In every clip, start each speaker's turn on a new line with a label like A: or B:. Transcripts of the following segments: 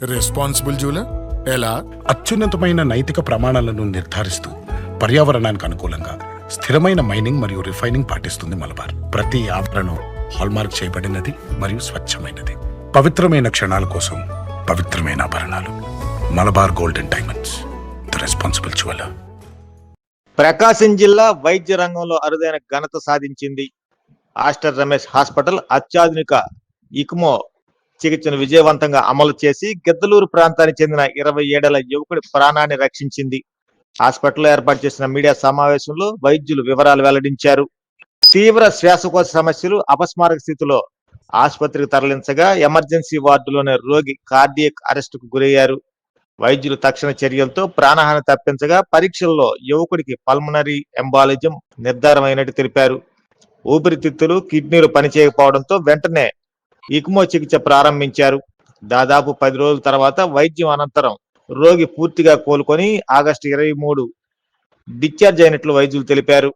A: Responsible jeweller ఎలా?
B: అత్యున్నతమైన నైతిక ప్రమాణాలను నిర్ధారిస్తూ పర్యావరణానికి అనుకూలంగా స్థిరమైన మైనింగ్ మరియు రిఫైనింగ్ పాటిస్తుంది మలబార్. ప్రతి ఆభరణం హాల్మార్క్ చేయబడినది మరియు స్వచ్ఛమైనది. పవిత్రమైన క్షణాల కోసం పవిత్రమైన ఆభరణాలు. Malabar golden diamonds the responsible jeweller
C: Prakasam జిల్లా వైద్య రంగంలో అరుదైన ఘనత సాధించింది ఆస్టర్ రమేష్ హాస్పిటల్ అత్యాధునిక ఇక్మో చికిత్సను విజయవంతంగా అమలు చేసి గిద్దలూరు ప్రాంతానికి చెందిన ఇరవై ఏడేళ్ళ యువకుడి ప్రాణాన్ని రక్షించింది. హాస్పిటల్లో ఏర్పాటు చేసిన మీడియా సమావేశంలో వైద్యులు వివరాలు వెల్లడించారు. తీవ్ర శ్వాసకోశ సమస్యలు అపస్మారక స్థితిలో ఆసుపత్రికి తరలించగా ఎమర్జెన్సీ వార్డులోనే రోగి కార్డియక్ అరెస్టుకు గురయ్యారు. వైద్యులు తక్షణ చర్యలతో ప్రాణహాని తప్పించగా పరీక్షల్లో యువకుడికి పల్మనరీ ఎంబాలిజం నిర్ధారమైనట్టు తెలిపారు. ఊపిరితిత్తులు కిడ్నీలు పనిచేయకపోవడంతో వెంటనే ఇక్మో చికిత్స ప్రారంభించారు. దాదాపు పది రోజుల తర్వాత వైద్యం అనంతరం రోగి పూర్తిగా కోలుకొని ఆగస్టు ఇరవై మూడు డిశ్చార్జ్ అయినట్లు వైద్యులు తెలిపారు.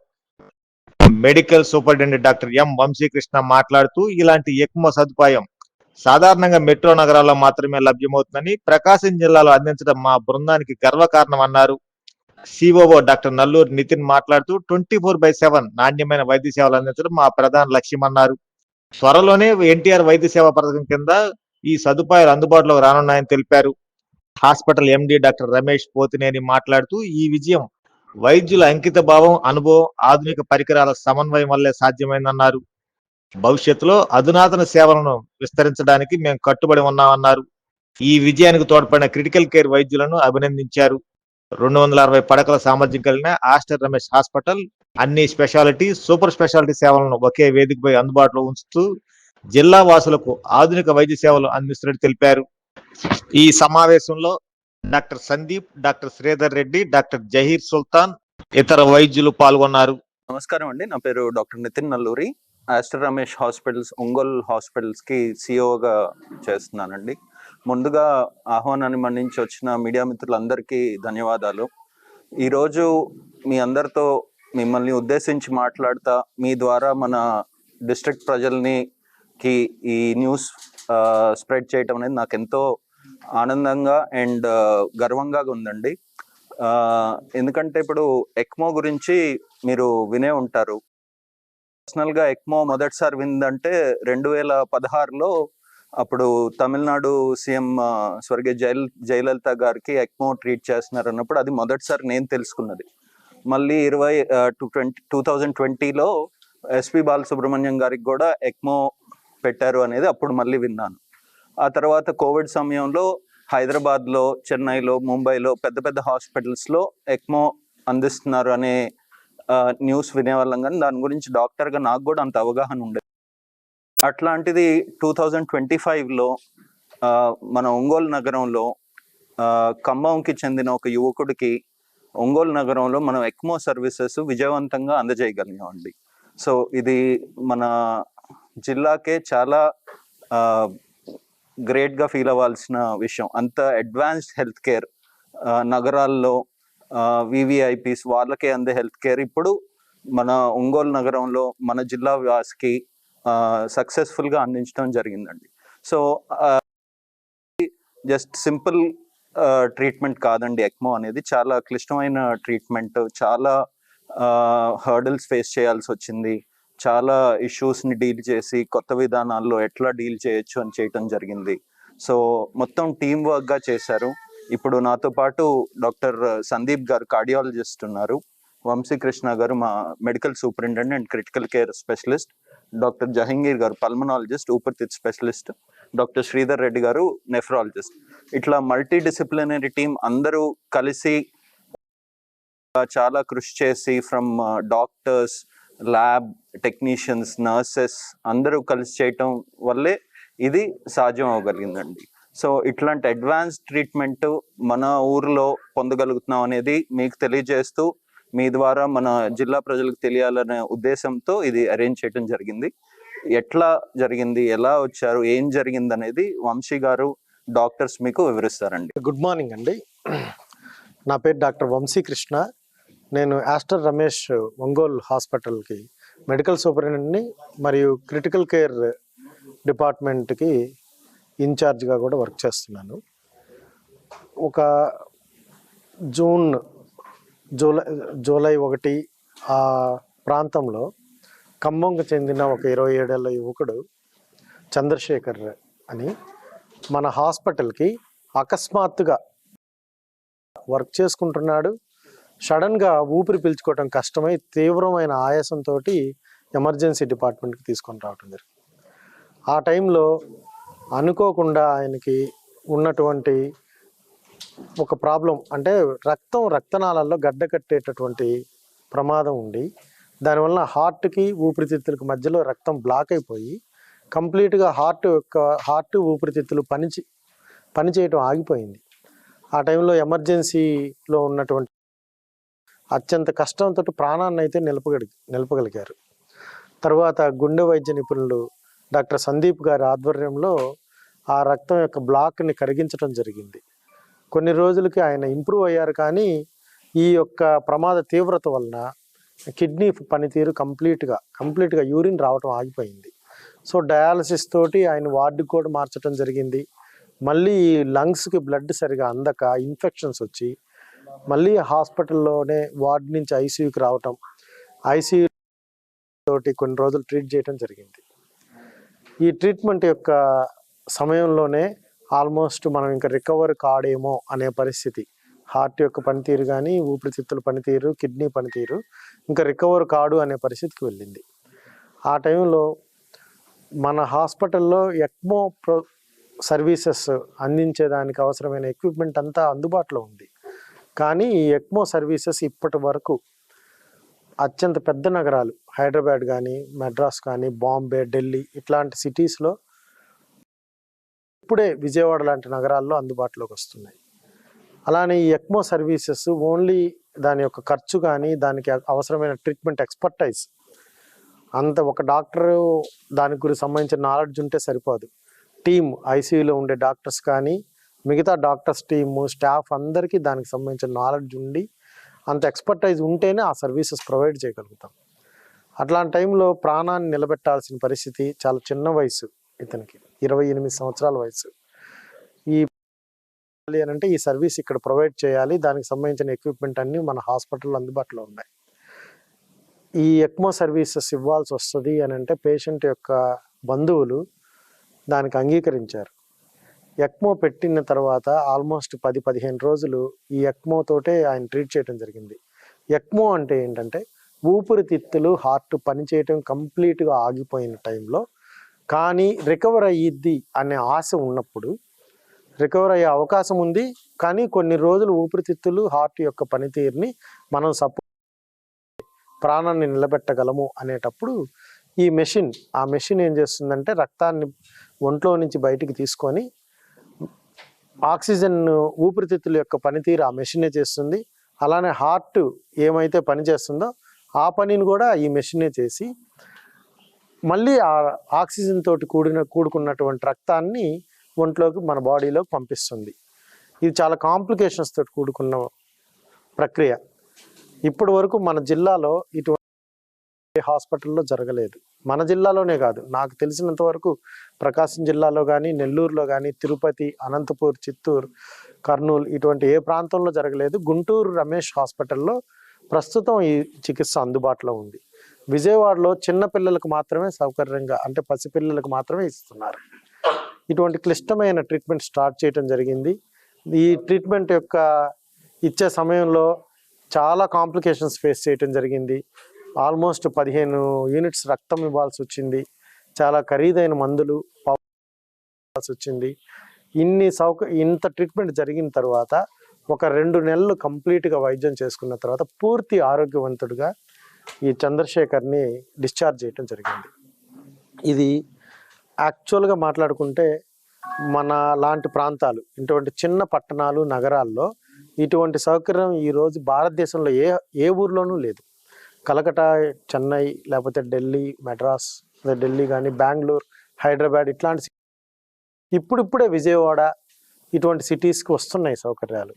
C: Medical superintendent doctor M Vamsikrishna మాట్లాడుతూ ఇలాంటి ఎక్మో సదుపాయం సాధారణంగా మెట్రో నగరాల్లో మాత్రమే లభ్యమవుతుందని ప్రకాశం జిల్లాలో అందించడం మా బృందానికి గర్వకారణం అన్నారు. సిఓఓ డాక్టర్ నల్లూరు నితిన్ మాట్లాడుతూ ట్వంటీ ఫోర్ బై సెవెన్ నాణ్యమైన వైద్య సేవలు అందించడం మా ప్రధాన లక్ష్యం అన్నారు త్వరలోనే ఎన్టీఆర్ వైద్య సేవా పథకం కింద ఈ సదుపాయాలు అందుబాటులోకి రానున్నాయని తెలిపారు. Hospital MD doctor Ramesh Pothineni మాట్లాడుతూ ఈ విజయం వైద్యుల అంకిత భావం అనుభవం ఆధునిక పరికరాల సమన్వయం వల్లే సాధ్యమైందన్నారు. భవిష్యత్తులో అధునాతన సేవలను విస్తరించడానికి మేము కట్టుబడి ఉన్నామన్నారు. ఈ విజయానికి తోడ్పడిన క్రిటికల్ కేర్ వైద్యులను అభినందించారు. రెండు వందల అరవై పడకల సామర్థ్యం కలిగిన ఆస్టర్ రమేష్ హాస్పిటల్. అన్ని స్పెషాలిటీ సూపర్ స్పెషాలిటీ సేవలను ఒకే వేదికపై అందుబాటులో ఉంచుతూ జిల్లా వాసులకు ఆధునిక వైద్య సేవలు అందిస్తున్నట్టు తెలిపారు. ఈ సమావేశంలో doctor Sandeep doctor Sridhar Reddy doctor Zaheer Sultan ఇతర వైద్యులు పాల్గొన్నారు.
D: నమస్కారం అండి. నా పేరు doctor Nitin Nalluri. Aster Ramesh hospitals Ongole హాస్పిటల్స్కి సిఓగా చేస్తున్నానండి. ముందుగా ఆహ్వానాన్ని మన్నించి వచ్చిన మీడియా మిత్రులందరికీ ధన్యవాదాలు. ఈరోజు మీ అందరితో మిమ్మల్ని ఉద్దేశించి మాట్లాడతా మీ ద్వారా మన డిస్ట్రిక్ట్ ప్రజల్ని కి ఈ న్యూస్ స్ప్రెడ్ చేయటం అనేది నాకు ఎంతో ఆనందంగా అండ్ గర్వంగా ఉందండి. ఎందుకంటే ఇప్పుడు ఎక్మో గురించి మీరు వినే ఉంటారు. పర్సనల్గా ఎక్మో మొదటిసారి విందంటే రెండు వేల పదహారులో అప్పుడు తమిళనాడు సీఎం స్వర్గీయ జైల్ జయలలిత గారికి ఎక్మో ట్రీట్ చేస్తున్నారు అన్నప్పుడు అది మొదటిసారి నేను తెలుసుకున్నది. మళ్ళీ ఇరవై టూ ట్వంటీ టూ థౌజండ్ ట్వంటీలో ఎస్పి బాలసుబ్రహ్మణ్యం గారికి కూడా ఎక్మో పెట్టారు అనేది అప్పుడు మళ్ళీ విన్నాను. ఆ తర్వాత కోవిడ్ సమయంలో హైదరాబాద్లో చెన్నైలో ముంబైలో పెద్ద పెద్ద హాస్పిటల్స్లో ఎక్మో అందిస్తున్నారు అనే న్యూస్ వినేవాళ్ళం కానీ దాని గురించి డాక్టర్గా నాకు కూడా అంత అవగాహన ఉండేది అట్లాంటిది టూ థౌజండ్ ట్వంటీ ఫైవ్లో మన ఒంగోలు నగరంలో ఖమ్మంకి చెందిన ఒక యువకుడికి ఒంగోలు నగరంలో మనం ఎక్మో సర్వీసెస్ విజయవంతంగా అందజేయగలిగామండి. సో ఇది మన జిల్లాకే చాలా గ్రేట్గా ఫీల్ అవ్వాల్సిన విషయం. అంత అడ్వాన్స్డ్ హెల్త్ కేర్ నగరాల్లో వివిఐపీస్ వాళ్ళకే అందే హెల్త్ కేర్. ఇప్పుడు మన ఒంగోలు నగరంలో మన జిల్లా వాసికి సక్సెస్ఫుల్గా అందించడం జరిగిందండి. సో జస్ట్ సింపుల్ ట్రీట్మెంట్ కాదండి ఎక్మో అనేది. చాలా క్లిష్టమైన ట్రీట్మెంట్. చాలా హర్డల్స్ ఫేస్ చేయాల్సి వచ్చింది. చాలా ఇష్యూస్ని డీల్ చేసి కొత్త విధానాల్లో ఎట్లా డీల్ చేయొచ్చు అని చేయటం జరిగింది. సో మొత్తం టీం వర్క్గా చేశారు. ఇప్పుడు నాతో పాటు డాక్టర్ సందీప్ గారు కార్డియాలజిస్ట్ ఉన్నారు. వంశీకృష్ణ గారు మా medical superintendent and critical care specialist. Doctor Jahangir garu pulmonologist ఊపిరితిత్ specialist doctor Sridhar Reddy garu nephrologist. ఇట్లా మల్టీ డిసిప్లినరీ టీం అందరూ కలిసి చాలా కృషి చేసి from doctors lab technicians nurses అందరూ కలిసి చేయటం వల్లే ఇది సాధ్యం అవ్వగలిగిందండి. సో ఇట్లాంటి అడ్వాన్స్ ట్రీట్మెంట్ మన ఊరిలో పొందగలుగుతున్నాం అనేది మీకు తెలియజేస్తూ మీ ద్వారా మన జిల్లా ప్రజలకు తెలియాలనే ఉద్దేశంతో ఇది అరేంజ్ చేయడం జరిగింది. ఎట్లా జరిగింది? ఎలా వచ్చారు? ఏం జరిగింది అనేది వంశీ గారు డాక్టర్స్ మీకు వివరిస్తారండి.
E: గుడ్ మార్నింగ్ అండి. నా పేరు డాక్టర్ వంశీ కృష్ణ. నేను ఆస్టర్ రమేష్ ఒంగోలు హాస్పిటల్కి మెడికల్ సూపరింటెండెంట్ని మరియు క్రిటికల్ కేర్ డిపార్ట్మెంట్కి ఇన్ఛార్జ్గా కూడా వర్క్ చేస్తున్నాను. ఒక జూన్ జూలై జూలై ఒకటి ఆ ప్రాంతంలో ఖమ్మంకు చెందిన ఒక ఇరవై ఏడేళ్ళ యువకుడు చంద్రశేఖర్ అని మన హాస్పిటల్కి అకస్మాత్తుగా వర్క్ చేసుకుంటున్నాడు. సడన్గా ఊపిరి పీల్చుకోవడం కష్టమై తీవ్రమైన ఆయాసంతో ఎమర్జెన్సీ డిపార్ట్మెంట్కి తీసుకొని రావటం జరిగింది. ఆ టైంలో అనుకోకుండా ఆయనకి ఉన్నటువంటి ఒక ప్రాబ్లం అంటే రక్తం రక్తనాళాల్లో గడ్డ కట్టేటటువంటి ప్రమాదం ఉండి దానివల్ల హార్ట్కి ఊపిరితిత్తులకు మధ్యలో రక్తం బ్లాక్ అయిపోయి కంప్లీట్గా హార్ట్ యొక్క హార్ట్ ఊపిరితిత్తులు పనిచి పనిచేయటం ఆగిపోయింది. ఆ టైంలో ఎమర్జెన్సీలో ఉన్నటువంటి అత్యంత కష్టంతో ప్రాణాన్ని అయితే నిలపగలి నిలపగలిగారు. తర్వాత గుండె వైద్య నిపుణులు డాక్టర్ సందీప్ గారి ఆధ్వర్యంలో ఆ రక్తం యొక్క బ్లాక్ని కరిగించడం జరిగింది. కొన్ని రోజులకి ఆయన ఇంప్రూవ్ అయ్యారు కానీ ఈ యొక్క ప్రమాద తీవ్రత వలన కిడ్నీ పనితీరు కంప్లీట్గా కంప్లీట్గా యూరిన్ రావటం ఆగిపోయింది. సో డయాలసిస్ తోటి ఆయన వార్డుకి కూడా మార్చడం జరిగింది. మళ్ళీ లంగ్స్కి బ్లడ్ సరిగా అందక ఇన్ఫెక్షన్స్ వచ్చి మళ్ళీ హాస్పిటల్లోనే వార్డ్ నుంచి ఐసీయూకి రావటం ఐసీయూ తోటి కొన్ని రోజులు ట్రీట్ చేయడం జరిగింది. ఈ ట్రీట్మెంట్ యొక్క సమయంలోనే ఆల్మోస్ట్ మనం ఇంకా రికవర్ కాడేమో అనే పరిస్థితి. హార్ట్ యొక్క పనితీరు కానీ ఊపిరితిత్తుల పనితీరు కిడ్నీ పనితీరు ఇంకా రికవర్ కాడు అనే పరిస్థితికి వెళ్ళింది. ఆ టైంలో మన హాస్పిటల్లో ఎక్మో ప్రో సర్వీసెస్ అందించేదానికి అవసరమైన ఎక్విప్మెంట్ అంతా అందుబాటులో ఉంది. కానీ ఈ ఎక్మో సర్వీసెస్ ఇప్పటి వరకు అత్యంత పెద్ద నగరాలు హైదరాబాద్ కానీ మెడ్రాస్ కానీ బాంబే ఢిల్లీ ఇట్లాంటి సిటీస్లో ఇప్పుడే విజయవాడ లాంటి నగరాల్లో అందుబాటులోకి వస్తున్నాయి. అలానే ఈ ఎక్మో సర్వీసెస్ ఓన్లీ దాని యొక్క ఖర్చు కానీ దానికి అవసరమైన ట్రీట్మెంట్ ఎక్స్పర్టైజ్ అంత ఒక డాక్టర్ దాని గురించి సంబంధించిన నాలెడ్జ్ ఉంటే సరిపోదు. టీమ్ ఐసీయూలో ఉండే డాక్టర్స్ కానీ మిగతా డాక్టర్స్ టీము స్టాఫ్ అందరికీ దానికి సంబంధించిన నాలెడ్జ్ ఉండి అంత ఎక్స్పర్టైజ్ ఉంటేనే ఆ సర్వీసెస్ ప్రొవైడ్ చేయగలుగుతాం. అట్లాంటి టైంలో ప్రాణాన్ని నిలబెట్టాల్సిన పరిస్థితి చాలా చిన్న వయసు ఇతనికి. ఇరవై ఎనిమిది సంవత్సరాల వయసు. ఈ అంటే ఈ సర్వీస్ ఇక్కడ ప్రొవైడ్ చేయాలి. దానికి సంబంధించిన ఎక్విప్మెంట్ అన్ని మన హాస్పిటల్లో అందుబాటులో ఉన్నాయి. ఈ ఎక్మో సర్వీసెస్ ఇవ్వాల్సి వస్తుంది అని అంటే పేషెంట్ యొక్క బంధువులు దానికి అంగీకరించారు. ఎక్మో పెట్టిన తర్వాత ఆల్మోస్ట్ పది పదిహేను రోజులు ఈ ఎక్మో తోటే ఆయన ట్రీట్ చేయడం జరిగింది. ఎక్మో అంటే ఏంటంటే ఊపిరితిత్తులు హార్ట్ పనిచేయటం కంప్లీట్గా ఆగిపోయిన టైంలో కానీ రికవర్ అయ్యిద్ది అనే ఆశ ఉన్నప్పుడు రికవర్ అయ్యే అవకాశం ఉంది. కానీ కొన్ని రోజులు ఊపిరితిత్తులు హార్ట్ యొక్క పనితీరుని మనం సపో ప్రాణాన్ని నిలబెట్టగలము అనేటప్పుడు ఈ మెషిన్ ఆ మెషిన్ ఏం చేస్తుందంటే రక్తాన్ని ఒంట్లో నుంచి బయటికి తీసుకొని ఆక్సిజన్ ఊపిరితిత్తుల యొక్క పనితీరు ఆ మెషినే చేస్తుంది. అలానే హార్ట్ ఏమైతే పని చేస్తుందో ఆ పనిని కూడా ఈ మెషినే చేసి మళ్ళీ ఆ ఆక్సిజన్ తోటి కూడిన కూడుకున్నటువంటి రక్తాన్ని ఒంట్లోకి మన బాడీలోకి పంపిస్తుంది. ఇది చాలా కాంప్లికేషన్స్ తోటి కూడుకున్న ప్రక్రియ. ఇప్పటి వరకు మన జిల్లాలో ఇటువంటి హాస్పిటల్లో జరగలేదు. మన జిల్లాలోనే కాదు. నాకు తెలిసినంత వరకు ప్రకాశం జిల్లాలో కానీ నెల్లూరులో కానీ తిరుపతి అనంతపూర్ చిత్తూరు కర్నూలు ఇటువంటి ఏ ప్రాంతంలో జరగలేదు. గుంటూరు రమేష్ హాస్పిటల్లో ప్రస్తుతం ఈ చికిత్స అందుబాటులో ఉంది. విజయవాడలో చిన్న పిల్లలకు మాత్రమే సౌకర్యంగా అంటే పసిపిల్లలకు మాత్రమే ఇస్తున్నారు. ఇటువంటి క్లిష్టమైన ట్రీట్మెంట్ స్టార్ట్ చేయడం జరిగింది. ఈ ట్రీట్మెంట్ యొక్క ఇచ్చే సమయంలో చాలా కాంప్లికేషన్స్ ఫేస్ చేయటం జరిగింది. ఆల్మోస్ట్ పదిహేను యూనిట్స్ రక్తం ఇవ్వాల్సి వచ్చింది. చాలా ఖరీదైన మందులు ఇవ్వాల్సి వచ్చింది. ఇన్ని సౌక ఇంత ట్రీట్మెంట్ జరిగిన తర్వాత ఒక రెండు నెలలు కంప్లీట్గా వైద్యం చేసుకున్న తర్వాత పూర్తి ఆరోగ్యవంతుడిగా ఈ చంద్రశేఖర్ని డిశ్చార్జ్ చేయటం జరిగింది. ఇది యాక్చువల్గా మాట్లాడుకుంటే మన లాంటి ప్రాంతాలు ఇటువంటి చిన్న పట్టణాలు నగరాల్లో ఇటువంటి సౌకర్యం ఈరోజు భారతదేశంలో ఏ ఏ ఊర్లోనూ లేదు. కలకటా చెన్నై లేకపోతే ఢిల్లీ మెడ్రాస్ ఢిల్లీ కానీ బెంగళూరు హైదరాబాద్ ఇట్లాంటి ఇప్పుడిప్పుడే విజయవాడ ఇటువంటి సిటీస్కి వస్తున్నాయి సౌకర్యాలు.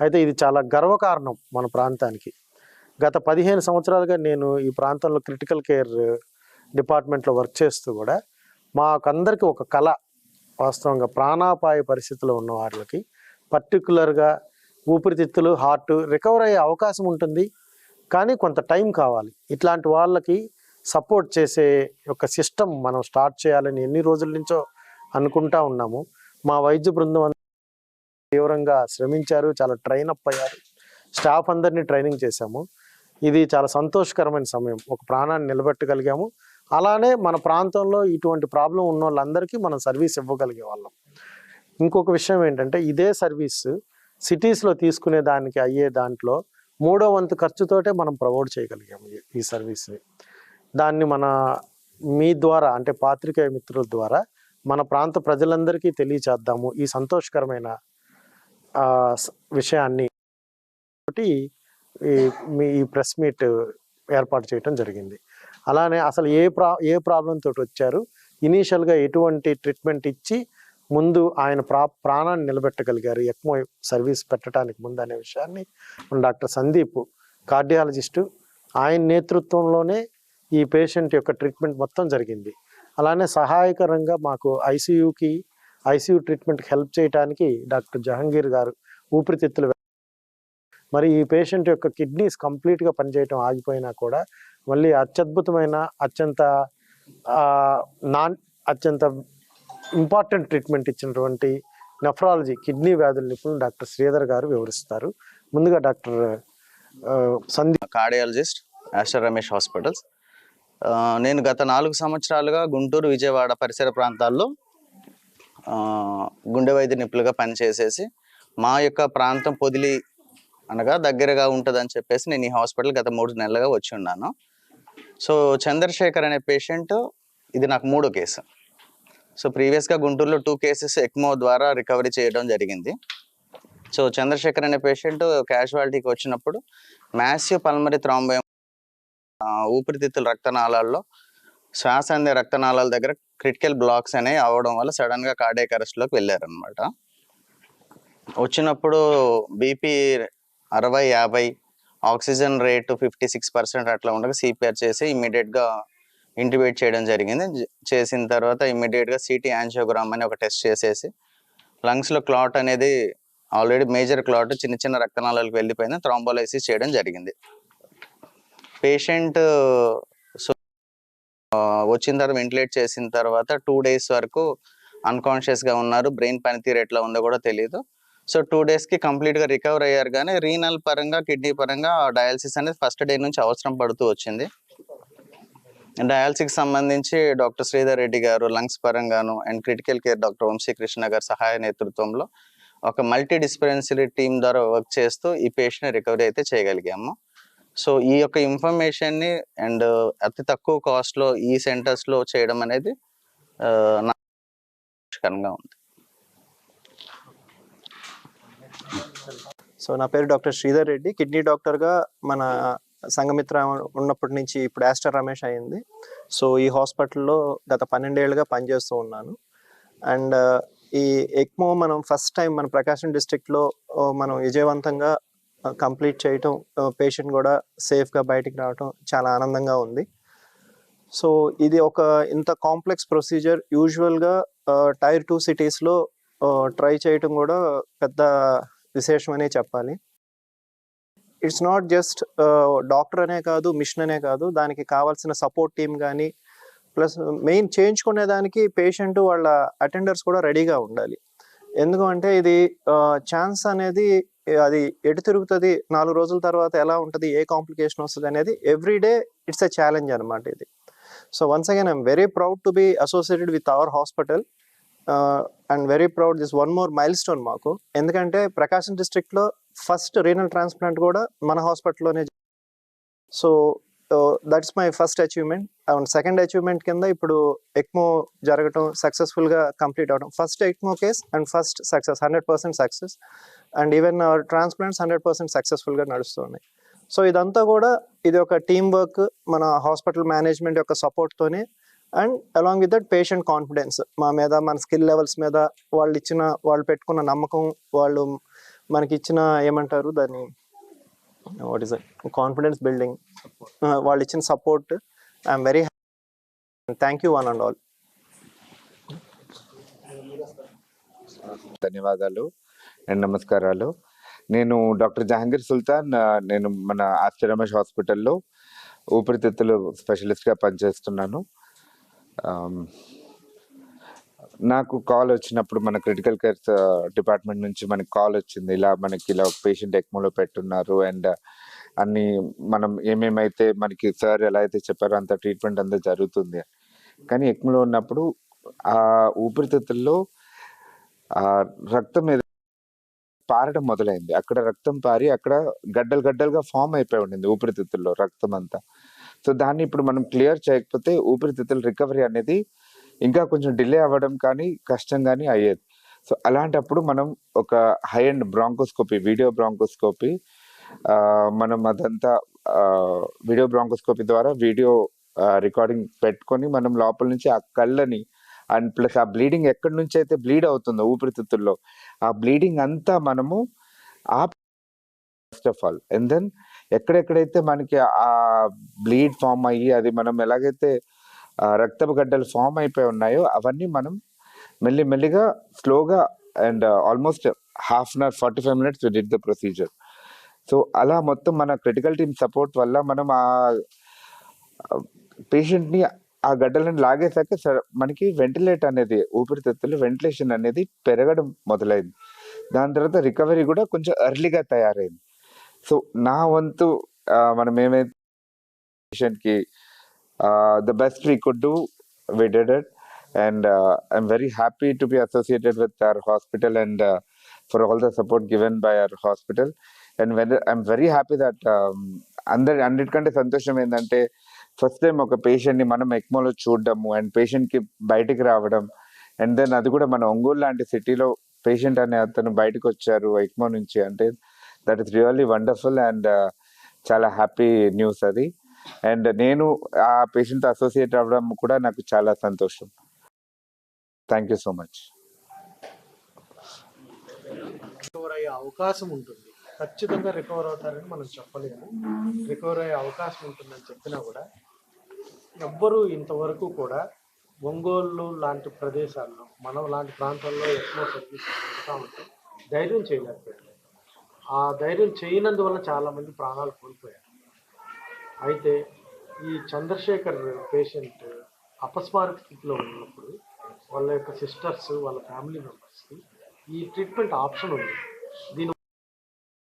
E: అయితే ఇది చాలా గర్వకారణం మన ప్రాంతానికి. గత పదిహేను సంవత్సరాలుగా నేను ఈ ప్రాంతంలో క్రిటికల్ కేర్ డిపార్ట్మెంట్లో వర్క్ చేస్తూ కూడా మాకందరికి ఒక కళ వాస్తవంగా ప్రాణాపాయ పరిస్థితిలో ఉన్న వాళ్ళకి పర్టికులర్గా ఊపిరితిత్తులు హార్ట్ రికవర్ అయ్యే అవకాశం ఉంటుంది. కానీ కొంత టైం కావాలి. ఇట్లాంటి వాళ్ళకి సపోర్ట్ చేసే ఒక సిస్టమ్ మనం స్టార్ట్ చేయాలని ఎన్ని రోజుల నుంచో అనుకుంటా ఉన్నాము. మా వైద్య బృందం తీవ్రంగా శ్రమించారు. చాలా ట్రైన్ అప్ అయ్యారు. స్టాఫ్ అందరినీ ట్రైనింగ్ చేశాము. ఇది చాలా సంతోషకరమైన సమయం. ఒక ప్రాణాన్ని నిలబెట్టగలిగాము. అలానే మన ప్రాంతంలో ఇటువంటి ప్రాబ్లం ఉన్న వాళ్ళందరికీ మనం సర్వీస్ ఇవ్వగలిగే వాళ్ళం. ఇంకొక విషయం ఏంటంటే ఇదే సర్వీస్ సిటీస్లో తీసుకునే దానికి అయ్యే దాంట్లో మూడో వంతు ఖర్చుతోటే మనం ప్రమోట్ చేయగలిగాము ఈ- సర్వీస్ని. దాన్ని మన మీ ద్వారా అంటే పాత్రికేయ మిత్రుల ద్వారా మన ప్రాంత ప్రజలందరికీ తెలియచేద్దాము ఈ సంతోషకరమైన విషయాన్ని. ఒకటి ఈ మీ ఈ ప్రెస్ మీట్ ఏర్పాటు చేయటం జరిగింది. అలానే అసలు ఏ ప్రా ఏ ప్రాబ్లం తోటి వచ్చారు? ఇనీషియల్గా ఎటువంటి ట్రీట్మెంట్ ఇచ్చి ముందు ఆయన ప్రా ప్రాణాన్ని నిలబెట్టగలిగారు? ఎక్మో సర్వీస్ పెట్టడానికి ముందు అనే విషయాన్ని మన డాక్టర్ సందీప్ కార్డియాలజిస్టు ఆయన నేతృత్వంలోనే ఈ పేషెంట్ యొక్క ట్రీట్మెంట్ మొత్తం జరిగింది. అలానే సహాయకరంగా మాకు ఐసీయూకి ఐసీయూ ట్రీట్మెంట్కి హెల్ప్ చేయడానికి డాక్టర్ జహంగీర్ గారు ఊపిరితిత్తులు మరి ఈ పేషెంట్ యొక్క కిడ్నీస్ కంప్లీట్గా పనిచేయటం ఆగిపోయినా కూడా మళ్ళీ అత్యద్భుతమైన అత్యంత నాన్ అత్యంత ఇంపార్టెంట్ ట్రీట్మెంట్ ఇచ్చినటువంటి నెఫ్రాలజీ కిడ్నీ వ్యాధుల నిపుణులు డాక్టర్ శ్రీధర్ గారు వివరిస్తారు. ముందుగా డాక్టర్ ఆ, Sandeep
F: cardiologist Aster Ramesh hospitals. నేను గత నాలుగు సంవత్సరాలుగా గుంటూరు విజయవాడ పరిసర ప్రాంతాల్లో గుండె వైద్య నిపుణులుగా పనిచేసేసి మా యొక్క ప్రాంతం పొదిలి అనగా దగ్గరగా ఉంటుందని చెప్పేసి నేను ఈ హాస్పిటల్ గత మూడు నెలలుగా వచ్చి ఉన్నాను. సో చంద్రశేఖర్ అనే పేషెంట్ ఇది నాకు మూడో కేసు. సో ప్రీవియస్గా గుంటూరులో టూ కేసెస్ ఎక్మో ద్వారా రికవరీ చేయడం జరిగింది. సో చంద్రశేఖర్ అనే పేషెంట్ క్యాజువాలిటీకి వచ్చినప్పుడు మ్యాసివ్ పల్మరీ థ్రాంబో ఊపిరితిత్తుల రక్తనాళాల్లో శ్వాస అందే రక్తనాళాల దగ్గర క్రిటికల్ బ్లాక్స్ అనేవి అవడం వల్ల సడన్గా కార్డియక్ వెళ్ళారనమాట వచ్చినప్పుడు బీపీ అరవై యాభై oxygen rate fifty six percent అట్లా ఉండగా సిపిఆర్ చేసి ఇమీడియట్గా ఇంటిబేట్ చేయడం జరిగింది. చేసిన తర్వాత ఇమీడియట్గా సిటీ యాంజియోగ్రామ్ అని ఒక టెస్ట్ చేసేసి లంగ్స్లో క్లాట్ అనేది ఆల్రెడీ మేజర్ క్లాట్ చిన్న చిన్న రక్తనాళాలకు వెళ్ళిపోయింది. థ్రాంబోలైసిస్ చేయడం జరిగింది. పేషెంట్ సో వచ్చిన తర్వాత వెంటిలేట్ చేసిన తర్వాత టూ డేస్ వరకు అన్కాన్షియస్గా ఉన్నారు. బ్రెయిన్ పనితీరు ఎట్లా ఉందో కూడా తెలియదు సో టూ డేస్కి కంప్లీట్గా రికవర్ అయ్యారు. కానీ రీనల్ పరంగా కిడ్నీ పరంగా డయాలసిస్ అనేది ఫస్ట్ డే నుంచి అవసరం పడుతూ వచ్చింది. డయాలసిస్కి సంబంధించి డాక్టర్ శ్రీధర్ రెడ్డి గారు lungs పరంగాను and critical care doctor Vamsikrishna garu సహాయ నేతృత్వంలో ఒక మల్టీ డిస్పెన్సరీ టీమ్ ద్వారా వర్క్ చేస్తూ ఈ పేషెంట్ రికవరీ అయితే చేయగలిగాము. సో ఈ యొక్క ఇన్ఫర్మేషన్ని అండ్ అతి తక్కువ కాస్ట్లో ఈ సెంటర్స్లో చేయడం అనేది నాకు ఉంది.
G: సో నా పేరు డాక్టర్ శ్రీధర్ రెడ్డి. కిడ్నీ డాక్టర్గా మన సంఘమిత్ర ఉన్నప్పటి నుంచి ఇప్పుడు యాస్టర్ రమేష్ అయింది సో ఈ హాస్పిటల్లో గత పన్నెండేళ్ళుగా పనిచేస్తూ ఉన్నాను. అండ్ ఈ ఎక్మో మనం ఫస్ట్ టైం మన ప్రకాశం డిస్ట్రిక్ట్లో మనం విజయవంతంగా కంప్లీట్ చేయటం పేషెంట్ కూడా సేఫ్గా బయటికి రావటం చాలా ఆనందంగా ఉంది. సో ఇది ఒక ఇంత కాంప్లెక్స్ ప్రొసీజర్. యూజువల్గా టైర్ టూ సిటీస్లో ట్రై చేయటం కూడా పెద్ద విశేషమనే చెప్పాలి. ఇట్స్ నాట్ జస్ట్ డాక్టర్ అనే కాదు మిషన్ అనే కాదు దానికి కావాల్సిన సపోర్ట్ టీమ్ కానీ ప్లస్ మెయిన్ చేయించుకునే దానికి పేషెంట్ వాళ్ళ అటెండర్స్ కూడా రెడీగా ఉండాలి. ఎందుకంటే ఇది uh, ఛాన్స్ అనేది అది ఎటు తిరుగుతుంది నాలుగు రోజుల తర్వాత ఎలా ఉంటుంది ఏ కాంప్లికేషన్ వస్తుంది అనేది every day it's a challenge అనమాట ఇది. So once again I'm very proud to be associated with our hospital and very proud this one more milestone మాకు. ఎందుకంటే ప్రకాశం డిస్ట్రిక్ట్లో ఫస్ట్ రీనల్ ట్రాన్స్ప్లాంట్ కూడా మన హాస్పిటల్లోనే so that's my first achievement and second achievement కింద ఇప్పుడు ఎక్మో జరగటం సక్సెస్ఫుల్గా కంప్లీట్ అవడం first ECMO case and first success hundred percent success and even transplants hundred percent సక్సెస్ఫుల్గా నడుస్తుంది నడుస్తున్నాయి. సో ఇదంతా కూడా ఇది ఒక టీమ్ వర్క్ మన హాస్పిటల్ మేనేజ్మెంట్ యొక్క సపోర్ట్తోనే and along with that patient confidence మా మీద మన స్కిల్ లెవెల్స్ మీద వాళ్ళు ఇచ్చిన వాళ్ళు పెట్టుకున్న నమ్మకం వాళ్ళు మనకి ఇచ్చిన ఏమంటారు దాన్ని? వాట్ ఇస్ కాన్ఫిడెన్స్ బిల్డింగ్ వాళ్ళు ఇచ్చిన support I'm very thank you one and all
H: ధన్యవాదాలు అండ్ నమస్కారాలు. నేను డాక్టర్ జహాంగీర్ సుల్తాన్ నేను మన ఆస్టర్ రమేష్ హాస్పిటల్లో ఊపిరితిత్తులు స్పెషలిస్ట్గా పనిచేస్తున్నాను. నాకు కాల్ వచ్చినప్పుడు మన క్రిటికల్ కేర్ డిపార్ట్మెంట్ నుంచి మనకి కాల్ వచ్చింది. ఇలా మనకి ఇలా ఒక పేషెంట్ ఎక్మోలో పెట్టున్నారు అండ్ అన్ని మనం ఏమేమైతే మనకి సార్ ఎలా అయితే చెప్పారో అంత ట్రీట్మెంట్ అంతా జరుగుతుంది. కానీ ఎక్మోలో ఉన్నప్పుడు ఆ ఊపిరితిత్తుల్లో ఆ రక్తం మీద పారడం మొదలైంది. అక్కడ రక్తం పారి అక్కడ గడ్డలు గడ్డలుగా ఫామ్ అయిపోయి ఉండింది ఊపిరితిత్తుల్లో రక్తం అంతా. సో దాన్ని ఇప్పుడు మనం క్లియర్ చేయకపోతే ఊపిరితిత్తుల రికవరీ అనేది ఇంకా కొంచెం డిలే అవ్వడం కానీ కష్టం కానీ అయ్యేది. సో అలాంటప్పుడు మనం ఒక high end bronchoscopy video bronchoscopy మనం అదంతా వీడియో బ్రాంకోస్కోపీ ద్వారా వీడియో రికార్డింగ్ పెట్టుకొని మనం లోపల నుంచి ఆ కళ్ళని అండ్ ప్లస్ ఆ బ్లీడింగ్ ఎక్కడి నుంచి అయితే బ్లీడ్ అవుతుందో ఊపిరితిత్తుల్లో ఆ బ్లీడింగ్ అంతా మనము ఆ first of all and then ఎక్కడెక్కడైతే మనకి ఆ బ్లీడ్ ఫామ్ అయ్యి అది మనం ఎలాగైతే రక్తపు గడ్డలు ఫామ్ అయిపోయి ఉన్నాయో అవన్నీ మనం మెల్లి మెల్లిగా స్లోగా and almost half an hour forty five minutes did the procedure so అలా మొత్తం మన క్రిటికల్ టీమ్ సపోర్ట్ వల్ల మనం ఆ పేషెంట్ని ఆ గడ్డలను లాగేశాక స- మనకి వెంటిలేట్ అనేది ఊపిరితిత్తులు వెంటిలేషన్ అనేది పెరగడం మొదలైంది. దాని తర్వాత రికవరీ కూడా కొంచెం ఎర్లీగా తయారైంది. సో నా వంతు మనం ఏమైతే కి the best we could do we did it. And I'm very happy to be associated with our hospital and for all the support given by our hospital. And when I'm very happy that అందరి అన్నిటికంటే సంతోషం ఏంటంటే first time ఒక పేషెంట్ని మనం ఎక్మోలో చూడడము and పేషెంట్కి బయటికి రావడం. అండ్ దెన్ అది కూడా మన ఒంగోలు లాంటి సిటీలో పేషెంట్ అనే అతను బయటకు వచ్చారు ఎక్మో నుంచి అంటే that is really wonderful and చాలా హ్యాపీ న్యూస్ అది. అండ్ నేను ఆ పేషెంట్ అసోసియేట్ అవ్వడం కూడా నాకు చాలా సంతోషం. Thank you so much
E: recover అయ్యే అవకాశం ఉంటుంది. ఖచ్చితంగా రికవర్ అవుతారని మనం చెప్పలేము. రికవర్ అయ్యే అవకాశం ఉంటుందని చెప్పినా కూడా ఎవ్వరూ ఇంతవరకు కూడా ఒంగోలు లాంటి ప్రదేశాల్లో మనం లాంటి ప్రాంతాల్లో ఎక్కువ సర్వీస్ ఉంటే. ధైర్యం చేయలేకపోయారు ఆ ధైర్యం చేయనందువల్ల చాలామంది ప్రాణాలు కోల్పోయారు. అయితే ఈ చంద్రశేఖర్ పేషెంట్ అపస్మారక స్థితిలో ఉన్నప్పుడు వాళ్ళ యొక్క సిస్టర్స్ వాళ్ళ ఫ్యామిలీ మెంబర్స్కి ఈ ట్రీట్మెంట్ ఆప్షన్ ఉంది. దీని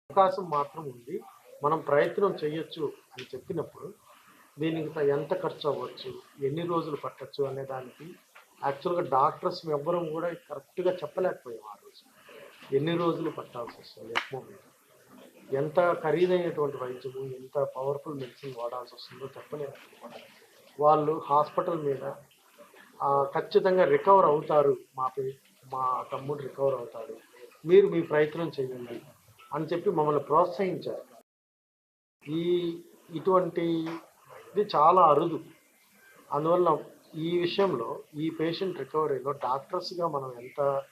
E: అవకాశం మాత్రం ఉంది. మనం ప్రయత్నం చేయొచ్చు అని చెప్పినప్పుడు దీనికి ఎంత ఖర్చు అవ్వచ్చు? ఎన్ని రోజులు పట్టచ్చు? అనే దానికి యాక్చువల్గా డాక్టర్స్ ఎవ్వరం కూడా కరెక్ట్గా చెప్పలేకపోయాం ఆ రోజు. ఎన్ని రోజులు పట్టాల్సి వస్తుంది? ఎక్కువ మీద ఎంత ఖరీదైనటువంటి వైద్యము ఎంత పవర్ఫుల్ మెడిసిన్ వాడాల్సి వస్తుందో చెప్పలేము వాళ్ళు హాస్పిటల్ మీద ఖచ్చితంగా రికవర్ అవుతారు. మా పే- మా తమ్ముడు రికవర్ అవుతాడు. మీరు మీ ప్రయత్నం చేయండి అని చెప్పి మమ్మల్ని ప్రోత్సహించారు. ఈ ఇటువంటి ఇది చాలా అరుదు. అందువల్ల ఈ విషయంలో ఈ పేషెంట్ రికవరీలో డాక్టర్స్గా మనం ఎంత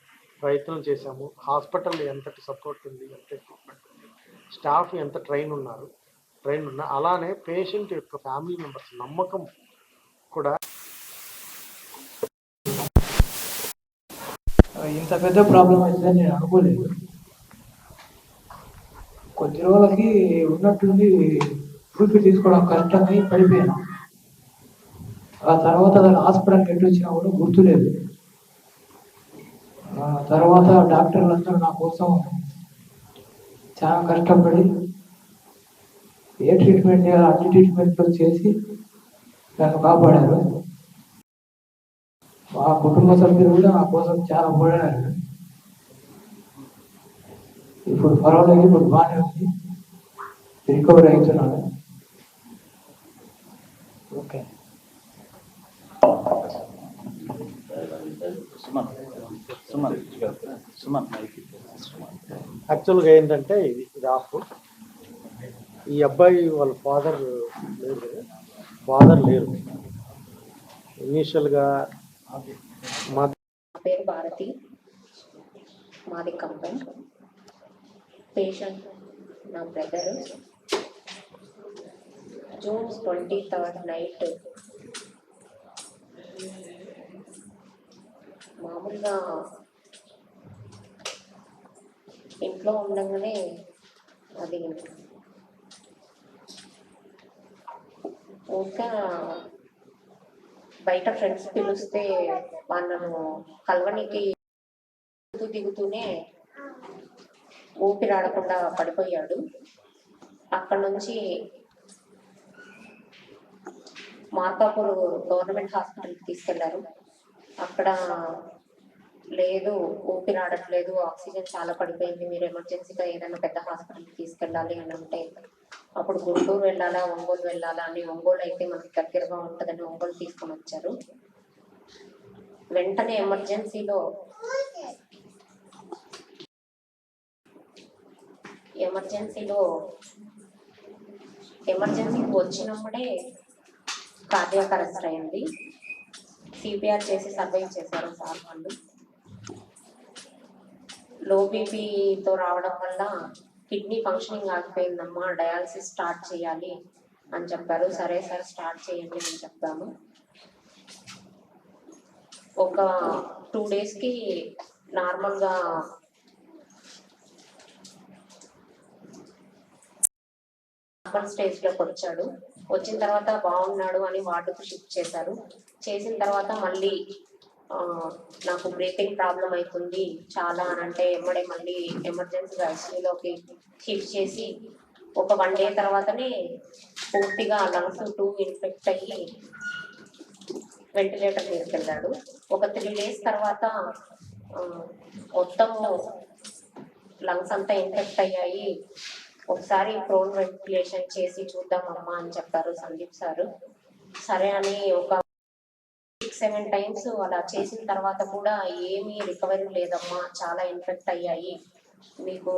E: ప్రయత్నం చేశాము హాస్పిటల్ ఎంతటి సపోర్ట్ ఉంది ఎంత ఎక్విప్మెంట్ ఉంది స్టాఫ్ ఎంత ట్రైన్ ఉన్నారు ట్రైన్ ఉన్నా అలానే పేషెంట్ యొక్క ఫ్యామిలీ మెంబర్స్ నమ్మకం కూడా.
I: ఇంత పెద్ద ప్రాబ్లం అవుతుందని నేను అనుకోలేదు. కొద్ది రోజులకి ఉన్నట్టుండి ఊపిరి తీసుకోవడం కష్టమై పడిపోయాను. ఆ తర్వాత దాని హాస్పిటల్కి ఎటు వచ్చినా కూడా గుర్తులేదు. ఆ తర్వాత డాక్టర్లందరూ నా కోసం చాలా కష్టపడి ఏ ట్రీట్మెంట్ చేయాలో అన్ని ట్రీట్మెంట్లు చేసి నన్ను కాపాడారు మా కుటుంబ సభ్యులు కూడా నా కోసం చాలా పోరాడారు ఇప్పుడు పర్వాలేదు ఇప్పుడు బాగానే ఉంది రికవర్ అవుతున్నాను ఓకే
E: యాక్చువల్గా ఏంటంటే ఇది ఇది ఆఫ్. ఈ అబ్బాయి వాళ్ళ ఫాదర్ లేరు ఫాదర్ లేరు. ఇనీషియల్గా మా
J: పేరు భారతి. మాది కంపెనీ. పేషెంట్ నా brother. June twenty third night మామూలుగా ఇంట్లో ఉండగానే అది ఇంకా బయట ఫ్రెండ్స్ పిలిస్తే వాళ్ళను కలవనికి దిగుతూనే ఊపిరాడకుండా పడిపోయాడు. అక్కడ నుంచి మార్కాపూర్ గవర్నమెంట్ హాస్పిటల్కి తీసుకెళ్ళారు. అక్కడ లేదు ఊపిరాడట్లేదు ఆక్సిజన్ చాలా పడిపోయింది మీరు ఎమర్జెన్సీగా ఏదైనా పెద్ద హాస్పిటల్కి తీసుకెళ్ళాలి అని అంటే అప్పుడు గుంటూరు వెళ్ళాలా ఒంగోలు వెళ్ళాలా అని ఒంగోలు అయితే మనకి దగ్గరగా ఉంటుందని ఒంగోలు తీసుకొని వచ్చారు. వెంటనే ఎమర్జెన్సీలో ఎమర్జెన్సీలో ఎమర్జెన్సీకి వచ్చినప్పుడే కార్డియాక్ అరెస్ట్ అయింది. సిపిఆర్ చేసి సర్వైవ్ చేశారు సార్ వాళ్ళు. లో బీపీతో రావడం వల్ల కిడ్నీ ఫంక్షనింగ్ ఆగిపోయిందమ్మా డయాలసిస్ స్టార్ట్ చేయాలి అని చెప్పారు. సరే సార్ స్టార్ట్ చేయండి అని చెప్తాము. ఒక టూ డేస్కి నార్మల్గా నార్మల్ స్టేజ్లోకి వచ్చాడు. వచ్చిన తర్వాత బాగున్నాడు అని వార్డుకు షిఫ్ట్ చేశారు. చేసిన తర్వాత మళ్ళీ నాకు బ్రీతింగ్ ప్రాబ్లం అవుతుంది చాలా అని అంటే ఎమ్మడే మళ్ళీ ఎమర్జెన్సీగా ఐసీయూలోకి షిఫ్ట్ చేసి ఒక వన్ డే తర్వాతనే పూర్తిగా లంగ్స్ టూ ఇన్ఫెక్ట్ అయ్యి వెంటిలేటర్ తీసుకెళ్ళాడు ఒక త్రీ డేస్ తర్వాత మొత్తం లంగ్స్ అంతా ఇన్ఫెక్ట్ అయ్యాయి. ఒకసారి ప్రోన్ వెంటిలేషన్ చేసి చూద్దామమ్మా అని చెప్పారు సందీప్ సార్. సరే అని ఒక సిక్స్ సెవెన్ టైమ్స్ అలా చేసిన తర్వాత కూడా ఏమీ రికవరీ లేదమ్మా చాలా ఇన్ఫెక్ట్ అయ్యాయి. మీకు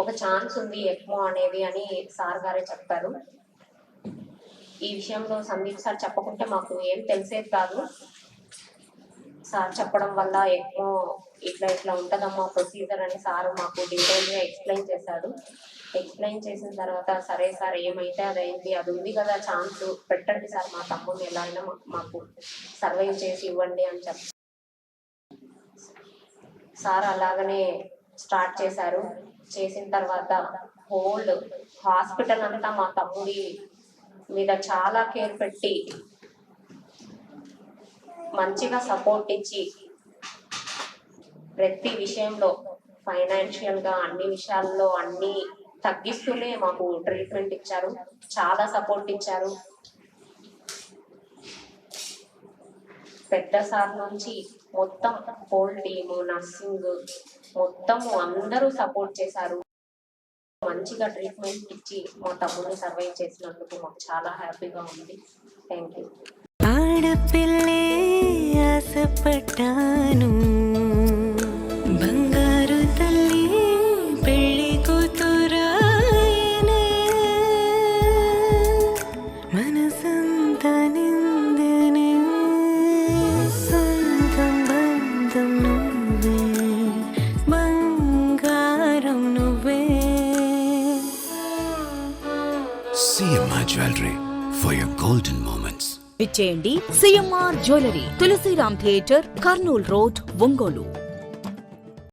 J: ఒక ఛాన్స్ ఉంది ఎక్మో అనేది అని సార్ గారే చెప్పారు. ఈ విషయంలో సందీప్ సార్ చెప్పకుంటే మాకు ఏం తెలిసేది కాదు. సార్ చెప్పడం వల్ల ఎక్కువ ఇట్లా ఇట్లా ఉంటుందమ్మా ప్రొసీజర్ అని సార్ మాకు డీటెయిల్గా ఎక్స్ప్లెయిన్ చేశాడు. ఎక్స్ప్లెయిన్ చేసిన తర్వాత సరే సార్ ఏమైతే అదైంది అది ఉంది కదా ఛాన్స్ పెట్టండి సార్ మా తమ్ముని ఎలా అయినా మాకు సర్వైవ్ చేసి ఇవ్వండి అని చెప్పి. సార్ అలాగనే స్టార్ట్ చేశారు. చేసిన తర్వాత హోల్ హాస్పిటల్ అంతా మా తమ్ముడి మీద చాలా కేర్ పెట్టి మంచిగా సపోర్ట్ ఇచ్చి ప్రతి విషయంలో ఫైనాన్షియల్గా అన్ని విషయాల్లో అన్ని తగ్గిస్తూనే మాకు ట్రీట్మెంట్ ఇచ్చారు. చాలా సపోర్ట్ ఇచ్చారు. పెద్ద సార్ నుంచి మొత్తం హోల్ టీమ్ నర్సింగ్ మొత్తం అందరూ సపోర్ట్ చేశారు. మంచిగా ట్రీట్మెంట్ ఇచ్చి మా తమ్ముడిని సర్వైవ్ చేసినందుకు మాకు చాలా హ్యాపీగా ఉంది. థ్యాంక్ యూ
K: ఆడపిల్లే ఆశపడ్డాను.
L: విజిట్
M: చేయండి CMR jewellery Tulasiram theatre Kurnool road Ongole